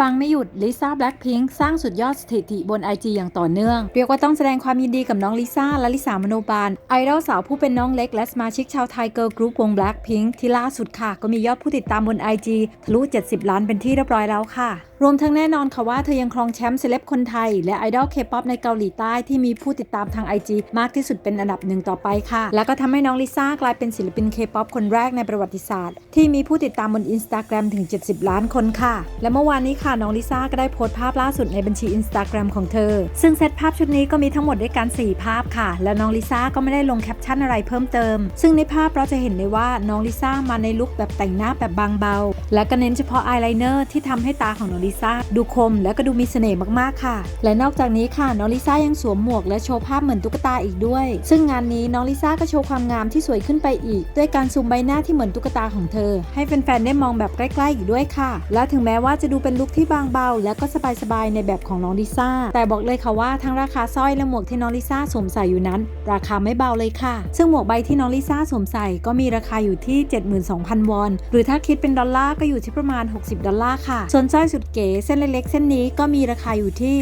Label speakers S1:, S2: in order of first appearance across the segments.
S1: ปังไม่หยุดลิซ่าแบล็คพิงค์สร้างสุดยอดสถิติบน IG อย่างต่อเนื่อง เรียกว่าต้องแสดงความยินดีกับน้องลิซ่าและลิสามโนบาล ไอดอลสาวผู้เป็นน้องเล็กและสมาชิกชาวไทยเกิร์ลกรุ๊ปวงแบล็คพิงค์ที่ล่าสุดค่ะ ก็มียอดผู้ติดตามบน IG ทะลุ 70 ล้านเป็นที่เรียบร้อยแล้วค่ะ รวมทั้งแน่นอนค่ะว่าเธอยังครองแชมป์เซเลบคนไทย และไอดอลเคป๊อปในเกาหลีใต้ที่มีผู้ติดตามทาง IG มากที่สุดเป็นอันดับหนึ่งต่อไปค่ะ และก็ทำให้น้องลิซ่ากลายเป็นศิลปินเคป๊อปคนแรกในประวัติศาสตร์ ที่มีผู้ติดตามบนอินสตาแกรมถึง 70 ล้านคนค่ะ และเมื่อวานนี้ค่ะน้องลิซ่าก็ได้โพสต์ภาพล่าสุดในบัญชีอินสตาแกรมของเธอ ซึ่งเซตภาพชุดนี้ก็มีทั้งหมดด้วยกัน 4 ภาพค่ะ และน้องลิซ่าก็ไม่ได้ลงแคปชั่นอะไรเพิ่มเติม ซึ่งในภาพเราจะเห็นได้ว่าน้องลิซ่ามาในลุคแบบแต่งหน้าแบบบางเบา และก็เน้นเฉพาะอายไลเนอร์ที่ทำให้ตาของน้องลิซ่าดูคมและก็ดูมีเสน่ห์มากๆค่ะ และนอกจากนี้ค่ะน้องลิซ่ายังสวมหมวกและโชว์ภาพเหมือนตุ๊กตาอีกด้วย ซึ่งงานนี้น้องลิซ่าก็โชว์ความงามที่สวยขึ้นไปอีก ด้วยการซูมใบหน้าที่เหมือนตุ๊กตาของเธอ ให้แฟนๆได้มองแบบใกล้ๆอีกด้วยค่ะ และถึงแม้ว่าจะดูเป็นลุคที่บางเบา และก็สบายๆในแบบของน้องลิซ่าแต่บอกเลยค่ะว่าทั้งราคาสร้อยและหมวกที่น้องลิซ่าสวมใส่อยู่นั้น ราคาไม่เบาเลยค่ะ ซึ่งหมวกใบที่น้องลิซ่าสวมใส่ก็มีราคาอยู่ที่ 72,000 วอน หรือถ้าคิดเป็นดอลลาร์ก็อยู่ที่ประมาณ 60 ดอลลาร์ค่ะ ส่วนสร้อยสุดเก๋เส้นเล็กๆ เส้นนี้ก็มีราคาอยู่ที่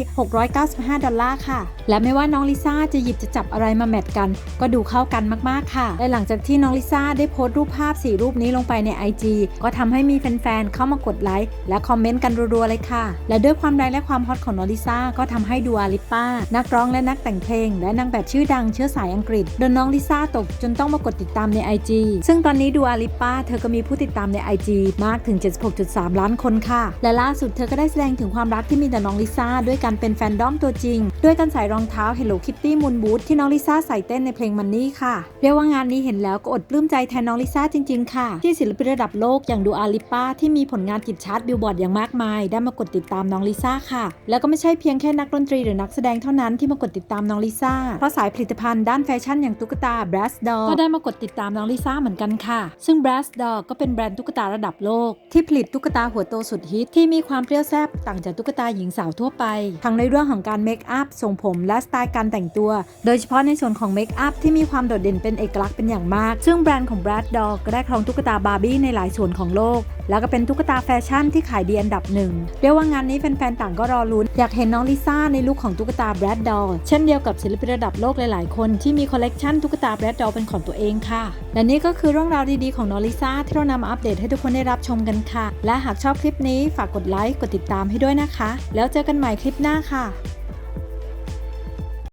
S1: 695 ดอลลาร์ค่ะและไม่ว่าน้องลิซ่าจะหยิบจะจับอะไรมาแมทกัน ก็ดูเข้ากันมากๆค่ะ และหลังจากที่น้องลิซ่าได้โพสต์รูปภาพ 4 รูปนี้ลงไปใน IG ก็ทำให้มีแฟนๆเข้ามากดไลค์และคอมเมนต์กันรัวๆเลยค่ะ และด้วยความแรงและความฮอตของน้องลิซ่าก็ทำให้ดูอาลิป้า นักร้องและนักแต่งเพลง และนางแบบชื่อดังเชื้อสายอังกฤษโดนน้องลิซ่าตกจนต้องมากดติดตามใน IG ซึ่งตอนนี้ดูอาลิป้าเธอก็มีผู้ติดตามใน IG มากถึง 76.3 ล้านคนค่ะ และล่าสุดเธอก็ได้แสดงถึงความรักที่มีต่อน้องลิซ่าด้วยการเป็นแฟนดอมตัวจริง ด้วยการใส่รองเท้า Hello Kitty Moon Boot ที่น้องลิซ่าใส่เต้นในเพลงมันนี่ค่ะ เรียกว่างานนี้เห็นแล้วก็อดปลื้มใจแทนน้องลิซ่าจริงๆ ค่ะ ที่ศิลปินระดับโลกอย่างดูอาลิป้าที่มีผลงานติดชาร์ตบิลบอร์ดอย่างมากมาย ได้มากดติดตามน้องลิซ่าค่ะ แล้วก็ไม่ใช่เพียงแค่นักดนตรีหรือนักแสดงเท่านั้นที่มากดติดตามน้องลิซ่าเพราะสายผลิตภัณฑ์ด้านแฟชั่นอย่างตุ๊กตา b r a s d o ก็ได้มากดติดตามน้องลิซ่าเหมือนกันค่ะ ซึ่ง b r a s d o ก็เป็นแบรนด์ตุ๊กตาระดับโลก ที่ผลิตตุ๊กตาหัวโตสุดฮิตที่มีความเปรี้ยวแซ่บต่างจากตุ๊กตาหญิงสาวทั่วไปทั้งในเรื่องของการเมคอัพทรงผมและสไตล์การแต่งตัว โดยเฉพาะในส่วนของเมคอัพที่มีความโดดเด่นเป็นเอกลักษณ์เป็นอย่างมาก ซึ่งแบรนด์ของ b r a d d o l l ก็ได้ครองตุ๊กตาบาร์บี้ในหลายส่วนของโลก แล้วก็เป็นตุ๊กตาแฟชั่นที่ขายดีอันดับหนึ่งเรียกว่างานนี้แฟนๆต่างก็รอลุ้น อยากเห็นน้องลิซ่าในลุคของตุ๊กตา b r a d d o l l เช่นเดียวกับศิลปินระดับโลกหลายๆคนที่มีคอลเลกชันตุ๊กตา b r a d d o l l เป็นของตัวเองค่ะ และนี่ก็คือเรื่องราวดีๆของน้องลิซ่าที่เรานำมาอัปเดตให้ทุกคนได้รับชมกันค่ะ และหากชอบคลิปนี้ฝากกดไลค์กดติดตามให้ด้วยนะคะ แล้วเจอกันใหม่คลิปหน้าค่ะ